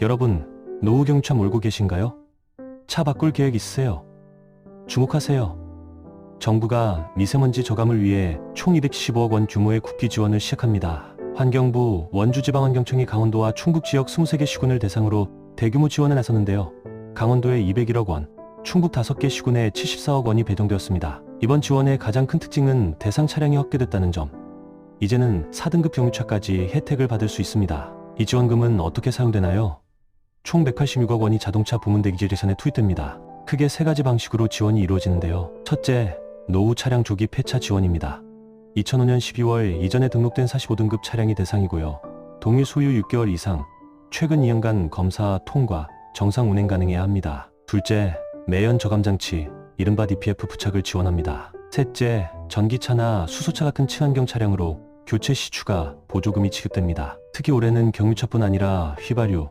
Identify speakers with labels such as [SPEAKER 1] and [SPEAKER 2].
[SPEAKER 1] 여러분, 노후 경차 몰고 계신가요? 차 바꿀 계획 있으세요? 주목하세요. 정부가 미세먼지 저감을 위해 총 215억 원 규모의 국비 지원을 시작합니다. 환경부, 원주지방환경청이 강원도와 충북 지역 23개 시군을 대상으로 대규모 지원에 나섰는데요. 강원도에 201억 원, 충북 5개 시군에 74억 원이 배정되었습니다. 이번 지원의 가장 큰 특징은 대상 차량이 확대됐다는 점. 이제는 4등급 경유차까지 혜택을 받을 수 있습니다. 이 지원금은 어떻게 사용되나요? 총 186억 원이 자동차 부문 대기질 예산에 투입됩니다. 크게 세 가지 방식으로 지원이 이루어지는데요. 첫째, 노후 차량 조기 폐차 지원입니다. 2005년 12월 이전에 등록된 45등급 차량이 대상이고요. 동일 소유 6개월 이상, 최근 2년간 검사 통과, 정상 운행 가능해야 합니다. 둘째, 매연 저감 장치, 이른바 DPF 부착을 지원합니다. 셋째, 전기차나 수소차 같은 친환경 차량으로 교체 시 추가 보조금이 지급됩니다. 특히 올해는 경유차뿐 아니라 휘발유,